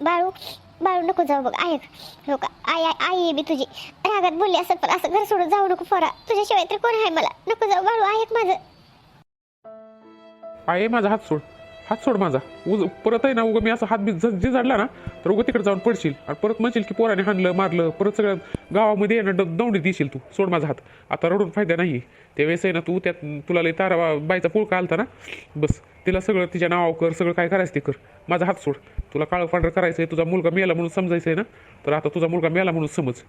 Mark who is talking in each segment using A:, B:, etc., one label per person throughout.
A: बाळू बाळू नको जाऊ बघ आहे हो का? आई आई आई आहे मी तुझी. रागात बोलली असं पण असं घर सोडून जाऊ नको फरा तुझ्याशिवाय तर कोण आहे मला? नको जाऊ बाळू आहे माझं.
B: आहे माझा हात सोड. हात सोड माझा. उज परत आहे ना उगं मी असं हात बी जे झाडला ना तर उगं तिकडे जाऊन पडशील. आणि परत म्हणशील की पोराने हाणलं मारलं परत सगळं गावामध्ये आहे ना देशील तू. सोड माझा हात. आता रडून फायदा नाही त्यावेळेस आहे ना तू त्यात तुला लई तारा बा- बाईचा पुळका आलता ना बस. तिला सगळं तिच्या नावावर कर सगळं काय करायचं ते कर. माझा हात सोड. तुला काळं पांढरं करायचं आहे तुझा मुलगा मेला म्हणून समजायचं आहे ना तर आता तुझा मुलगा मेला म्हणून समज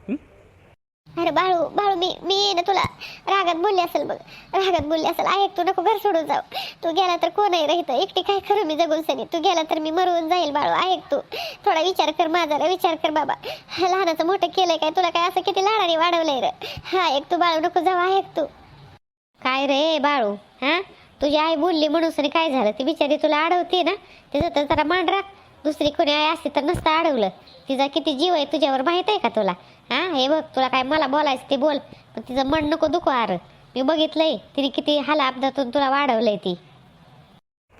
A: अरे बाळू बाळू मी मी ये ना तुला रागात बोलली असेल बघ रागात बोलली असेल. ऐक तू नको घर सोडून जाऊ. तू गेला तर कोणही राहित एकटी काय खरं मी जगून सनी? तू गेला तर मी मरून जाईल बाळू. ऐक तू. थोडा विचार कर माझा विचार कर बाबा. लहानाचं मोठं केलंय काय? तुला काय असं किती लाडाने वाढवलंय रे? हा ऐक तू बाळू नको जाऊ ऐक तू. काय रे बाळू? हा? तुझी आई बोलली म्हणून सनी काय झालं? ती बिचारी तुला अडवते ना? तिचं तर जरा मान राख. दुसरी कोणी आई असती तर नसतं अडवलं. तिचा किती जीव आहे तुझ्यावर माहीत आहे का तुला? हा हे बघ तुला काय मला बोलायचं ते बोल. पण तिचं मन नको दुखो आर. मी बघितलंय तिने किती हाला अपघातून तुला वाढवलंय ती.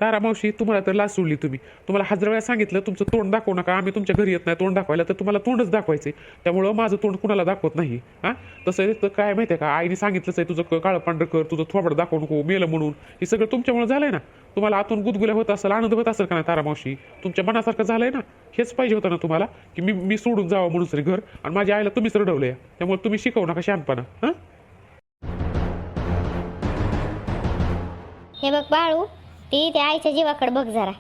B: तारा मावशी तुम्हाला तर लाच सोडली तुम्ही. तुम्हाला हजार वेळा सांगितलं तुमचं तोंड दाखवू नका. आम्ही तुमच्या घरी येत नाही तोंड दाखवायला तर तुम्हाला तोंडच दाखवायचे त्यामुळं माझं तोंड कुणाला दाखवत नाही हां? तसं तर काय माहिती आहे का? आईने सांगितलंच आहे तुझं क- काळं पांढरं कर तुझं थोबड दाखवू नको मेलं म्हणून. हे सगळं तुमच्यामुळे झालंय ना? तुम्हाला आतून गुदगुल्या होत असेल आनंद होत असेल का नाही तारा मावशी? तुमच्या मनासारखं झालंय ना? हेच पाहिजे होतं ना तुम्हाला की मी मी सोडून जावं म्हणून तरी घर आणि माझ्या आईला तुम्हीच रडवलंय त्यामुळे तुम्ही शिकवू नका शहाणपणा हां?
A: हे बघ बाळू ती त्या आईच्या जीवाकडे बघ जरा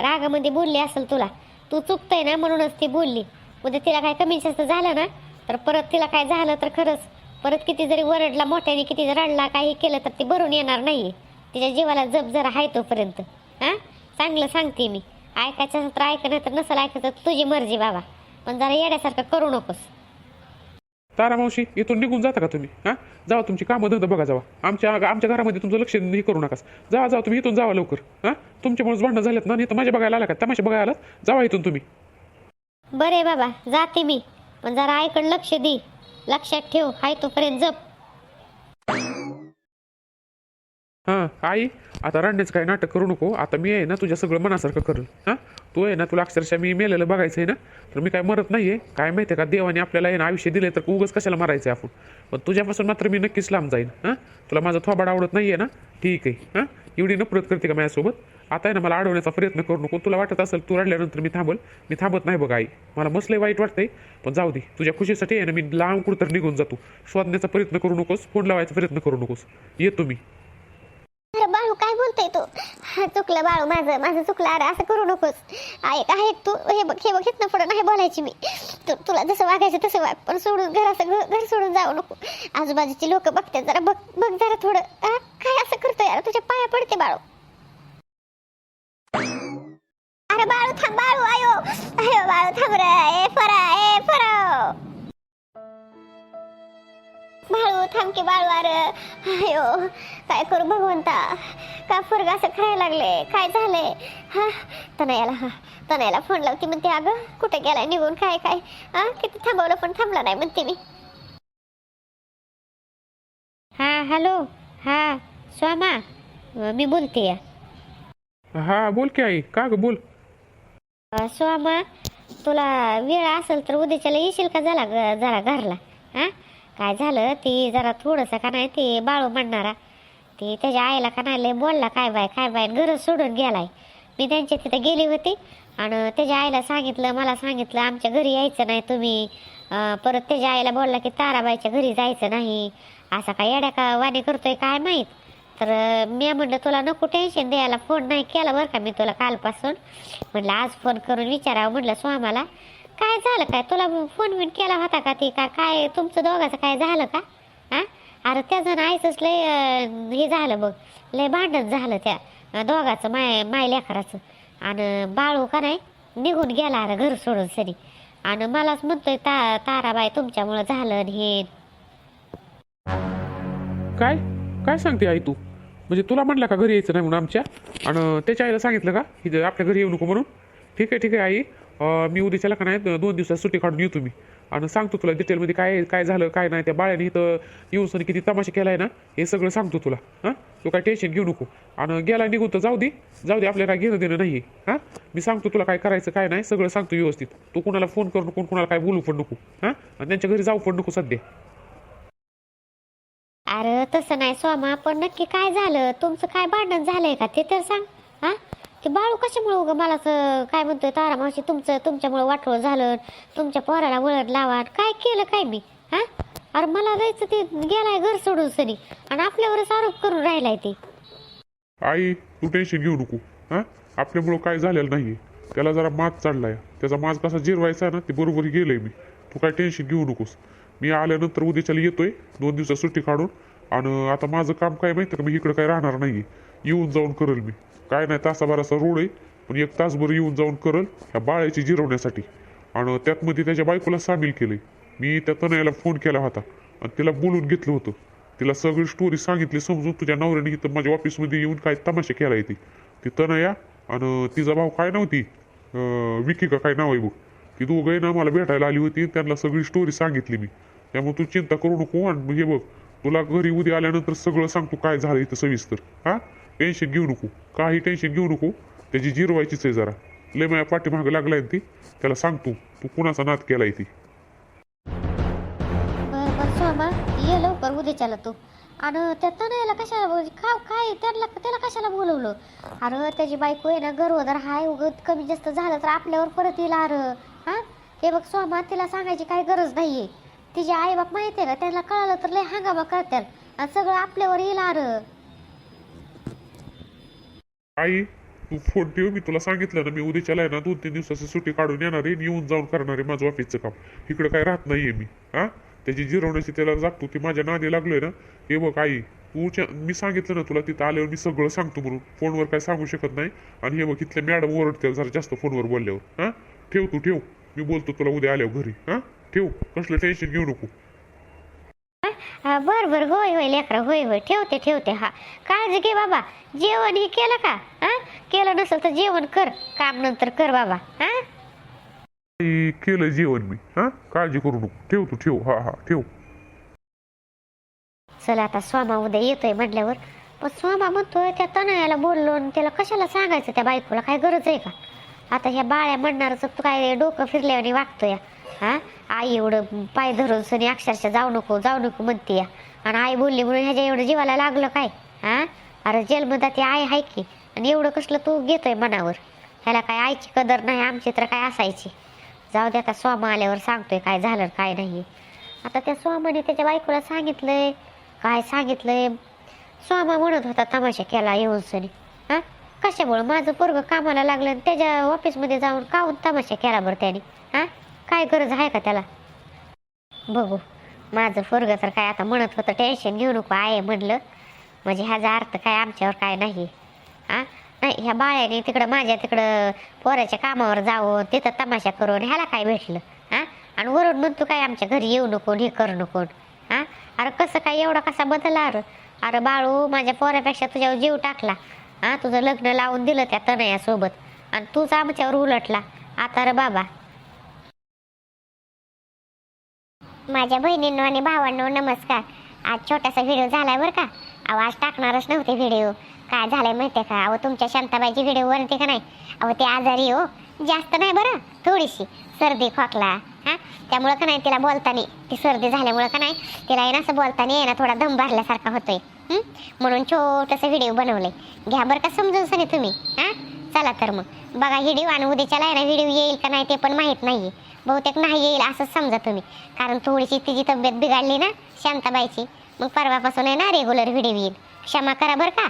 A: रागामध्ये बोलली असेल तुला तू चुकतंय ना म्हणूनच ती बोलली. उद्या तिला काय कमी जास्त झालं ना तर परत तिला काय झालं तर खरंच परत किती जरी वरडला मोठ्याने किती जरी रडला काही केलं तर ती भरून येणार नाही तिच्या जीवाला जप जरा आहे तोपर्यंत हां? चांगलं सांगते मी. ऐकायचं असेल तर ऐक नाही तर नसेल ऐकायचं तुझी मर्जी बाबा. पण जरा येण्यासारखं करू नकोस.
B: तारा मावशी इथून निघून जाता का तुम्ही? हां? जावा तुमची कामं धंदा बघा जावा. आमच्या आमच्या घरामध्ये तुमचं लक्ष हे करू नकास. जावा जावा तुम्ही इथून जावा लवकर. हां? तुमच्यामुळेच भांडणं झालेत ना नाही तर माझ्या बघायला आला का? तमाशा बघायला आलात? जावा इथून तुम्ही.
A: बरे बाबा जाते मी. पण जरा आईकडे लक्ष दे. लक्षात ठेव हाय तोपर्यंत जप.
B: आई आता रडण्याचं काही नाटक करू नको. आता मी आहे ना तुझ्या सगळं मनासारखं करेल. हां? तू आहे ना तुला अक्षरशः मी मेलेलं बघायचं आहे ना तर मी काय मरत नाही आहे काय माहिती आहे का देवाने आपल्याला आहे ना आयुष्य दिले तर उगच कशाला मारायचं आहे आपण? पण तुझ्यापासून मात्र मी नक्कीच लांब जाईन. हां? तुला माझा थोबाड आवडत नाही आहे ना? ठीक आहे. हां? एवढी नफरत करते का माझ्यासोबत? आता आहे ना मला अडवण्याचा प्रयत्न करू नको. तुला वाटत असेल तू रडल्यानंतर मी थांबल मी थांबत नाही बघ आई. मला मसले वाईट वाटतंय पण जाऊ दे. तुझ्या खुशीसाठी आहे ना मी लांब कुठं निघून जातो. शोधण्याचा प्रयत्न करू नकोस फोन लावायचा प्रयत्न करू नकोस. येतो मी
A: अरे बाळू काय बोलतोय तू हा चुकलं बाळू माझं माझं चुकलं. अरे असं करू नकोस. ऐक आहे तू हे बघ हे बघ इथनं पुढं नाही बोलायची मी. तू तुला जसं वागायचं तसं वाग पण सोडून घर असं घर सोडून जाऊ नको. आजूबाजूची लोक बघतात जरा बघ बघ जरा थोडं. काय असं करतो यार तुझ्या पाया पडते बाळू. अरे बाळू थांब बाळू आयो. आयो बाळू थांब रे. ए फरा ए फरा. बाळू थांब की बाळू अरे. अयो काय करू भगवंता? का फरग असं खायला लागले काय झालंय? हा? तनयाला हा. तनयाला फोन लावती म्हणते अगं कुठे गेलाय? निघून काय काय? हा? किती थांबवलं पण थांबला नाही म्हणते मी. हा हॅलो. हा स्वामा. मी बोलते.
B: हा बोल की आई. का ग बोल?
A: स्वामा तुला वेळ असेल तर उद्याच्याला येशील का झाला ग- जरा घरला? हा? काय झालं? ती जरा थोडंसं का नाही ते बाळू म्हणणारा. ती त्याच्या आईला का नाही लय बोलला काय बाय काय बाय घर सोडून गेलाय. मी त्यांच्या तिथं गेली होती आणि त्याच्या आईला सांगितलं मला सांगितलं आमच्या घरी यायचं नाही तुम्ही. परत त्याच्या आईला बोलला की ताराबाईच्या घरी जायचं नाही. असा काय येड्या का वाणी करतोय काय माहीत? तर मी म्हणलं तुला नको टेन्शन द्यायला फोन नाही केला बरं का मी तुला कालपासून. म्हटलं आज फोन करून विचारावं. म्हटलं स्वामाला काय झालं काय? तुला फोन बिन केला होता का ती? का काय तुमचं दोघाचं काय झालं का? हा अरे त्या जण आईचंच लय हे झालं बघ. लय भांडण झालं त्या दोघाचं माय माय लेकराचं. आणि बाळू का नाही निघून गेला अरे घर सोडून सरी आणि मलाच म्हणतोय ता ताराबाई तुमच्यामुळं झालं आणि हे.
B: काय? काय सांगते आई तू? म्हणजे तुला म्हणलं का घरी यायचं नाही म्हणून आमच्या? आणि त्याच्या आईला सांगितलं का? की आपल्या घरी येऊ नको म्हणून. ठीक आहे ठीक आहे आई. मी उद्याच्याला का नाही दोन दिवसात सुट्टी काढून येऊ तुम्ही आणि सांगतो तुला डिटेलमध्ये काय काय झालं काय नाही त्या बाळ्याने इथं येऊन सनी किती तमाशा केलाय ना हे सगळं सांगतो तुला. हां? तू काय टेन्शन घेऊ नको. आणि गेला निघून तर जाऊ दे. जाऊ दे आपल्याला काय घेणं देणं नाही हां? मी सांगतो तुला काय करायचं काय नाही सगळं सांगतो व्यवस्थित. तू कोणाला फोन करू नको कोणाला काय बोलू पण नको. हां? आणि त्यांच्या घरी जाऊ पण नको सध्या.
A: अरे तसं नाही स्वामा पण नक्की काय झालं? तुमचं काय भांडण झालंय का? ते तर सांग. हां? ते बाळू कशामुळे उगं मला असं काय म्हणतोय तारा मावशी? तुमचं तुमच्यामुळं वाटोळ झालं तुमच्या पोराला वळण लावा काय केलं काय मी? हा? अरे मला जायचं ते गेलाय घर सोडून सनी आणि आपल्यावरच आरोप करून राहिलाय ते.
B: आई तू टेन्शन घेऊ नको. हा? आपल्यामुळं काय झालेलं नाही त्याला जरा माज चढलाय त्याचा माज कसा जिरवायचा आहे ना ते बरोबर गेलंय मी. तू काय टेन्शन घेऊ नकोस. मी आल्यानंतर उद्याच्याला येतोय. दोन दिवसात सुट्टी काढून आणि आता माझं काम काय माहिती का? मी इकडं काय राहणार नाही येऊन जाऊन करल मी. काय नाही तासाभराचा रोड आहे पण एक तासभर येऊन जाऊन करल ह्या बाळ्याची जिरवण्यासाठी. आणि त्यातमध्ये त्याच्या बायकोला सामील केलंय. मी त्या तनयाला फोन केला होता आणि तिला बोलून घेतलं होतं. तिला सगळी स्टोरी सांगितली समजून तुझ्या नवऱ्याने इथं माझ्या ऑफिसमध्ये येऊन काय तमाशा केला ती. ती तनया आणि तिचा भाऊ काय नव्हती विकी का काय नाव आहे बघ. ती दोघंही ना मला भेटायला आली होती त्यांना सगळी स्टोरी सांगितली मी. त्यामुळे तू चिंता करू नको आणि हे बघ तुला घरी उद्या आल्यानंतर सगळं सांगतो काय झालं इथं सविस्तर. हा? टेन्शन घेऊ नको. काही टेन्शन घेऊ नको. त्याची जिरवायचीच आहे जरा. लय माझ्या पाठीमागं लागलाय ना ती. त्याला सांगतो. तू कुणाचा नाद केलाय ती?
A: बरं बरं स्वामा ये लवकर उद्याच्याला तू. आणि त्या तनयाला कशाला बोल- का काय त्याला त्याला कशाला बोलवलं? अरे त्याची बायको आहे ना गरोदर हाय उगत कमी जास्त झालं तर आपल्यावर परत येईल अरे. हा? हे बघ स्वामा तिला सांगायची काही गरज नाहीये. तिचे आई बाप माहिती आहे का त्यांना कळालं तर लय हंगामा करतात आणि सगळं आपल्यावर येईल आर.
B: आई तू फोन ठेव मी तुला सांगितलं ना मी उद्याच्याला आहे ना दोन तीन दिवसाची सुट्टी काढून येणार आहे आणि येऊन जाऊन करणार आहे माझं ऑफिसचं काम. इकडं काय राहत नाहीये मी हा? त्याची जिरवण्याची त्याला जागतो ती माझ्या नादी लागलोय ना. हे बघ आई तू मी सांगितलं ना तुला तिथं आल्यावर मी सगळं सांगतो म्हणून. फोनवर काय सांगू शकत नाही. आणि हे बघ इथल्या मॅडम ओरडते जरा जास्त फोनवर बोलल्यावर हा? ठेव तू ठेव. मी बोलतो तुला उद्या आल्यावर घरी हा? ठेव कसलं टेन्शन घेऊ नको.
A: हा बर बर होय होय लेकरा होय होय ठेवते ठेवते हा. काळजी घे बाबा. जेवण हे केलं का? हा? केलं नसेल तर जेवण कर. काम नंतर कर बाबा. हा?
B: केलं जेवण मी. हा? काळजी करू नको. ठेव तू ठेव. हा हा ठेव.
A: चला आता स्वामा उद्या येतोय म्हटल्यावर. पण स्वामा म्हणतोय त्या तनयाला बोललो आणि त्याला कशाला सांगायचं त्या बायकोला? काय गरज आहे का? आता ह्या बाळ्या म्हणणारच तू काय डोकं फिरल्याने वागतोय. हा? आई एवढं पाय धरून सनी अक्षरशः जाऊ नको जाऊ नको म्हणते या. आणि आई बोलली म्हणून ह्याच्या एवढं जीवाला लागलं काय? हा? अरे जेलमध्ये ती आई आहे की आणि एवढं कसलं तू घेतोय मनावर? ह्याला काय आईची कदर नाही आमची तर काय असायची? जाऊ दे आता स्वामा आल्यावर सांगतोय काय झालं काय नाही. आता त्या स्वामाने त्याच्या बायकोला सांगितलंय. काय सांगितलंय? स्वामा म्हणत होता तमाशा केला येऊन सनी. कशामुळं माझं पोरग कामाला लागलं आणि त्याच्या ऑफिसमध्ये जाऊन काहून तमाशा केला बरं त्याने? हा? काय गरज आहे का त्याला? बघू. माझं पोरग तर काय आता म्हणत होतं टेन्शन घेऊ नको आहे म्हणलं. म्हणजे ह्याचा अर्थ काय आमच्यावर काय नाही हा? नाही ह्या बाळ्याने तिकडं माझ्या तिकडं पोराच्या कामावर जावं तिथं तमाशा करून ह्याला काय भेटलं? हा? आणि वरून म्हणतो काय आमच्या घरी येऊ नको हे करू नको. हा? अरे कसं काय एवढा कसा बदलला? अरे अरे बाळू माझ्या पोरापेक्षा तुझ्यावर जीव टाकला. हा तुझं लग्न लावून दिलं त्या तनयासोबत आणि तूच आमच्यावर उलटला. आता रे बाबा. माझ्या बहिणींनो आणि भावांनो नमस्कार. आज छोटासा व्हिडिओ झालाय बरं का? अहो आज टाकणारच नव्हते व्हिडिओ काय झालंय माहितीये का? अहो तुमच्या शांताबाईची व्हिडिओ वरती का नाही? अहो ते आजारी हो. जास्त नाही बरं थोडीशी. सर्दी खोकला हा? त्यामुळं का नाही तिला बोलताना ती सर्दी झाल्यामुळं का नाही तिला येणं असं बोलताना येणं थोडा दम भरल्यासारखा होतोय. म्हणून छोटंसं व्हिडिओ बनवलंय. घ्या बरं का समजून सनी तुम्ही. हा? चला तर मग. बघा व्हिडिओ आणि उद्याच्याला आहे ना व्हिडिओ येईल का नाही ते पण माहीत नाही बहुतेक नाही येईल असंच समजा तुम्ही. कारण थोडीशी तिची तब्येत बिघडली ना शांताबाईची. मग परवापासून आहे ना रेग्युलर व्हिडिओ येईल. क्षमा करा बरं का.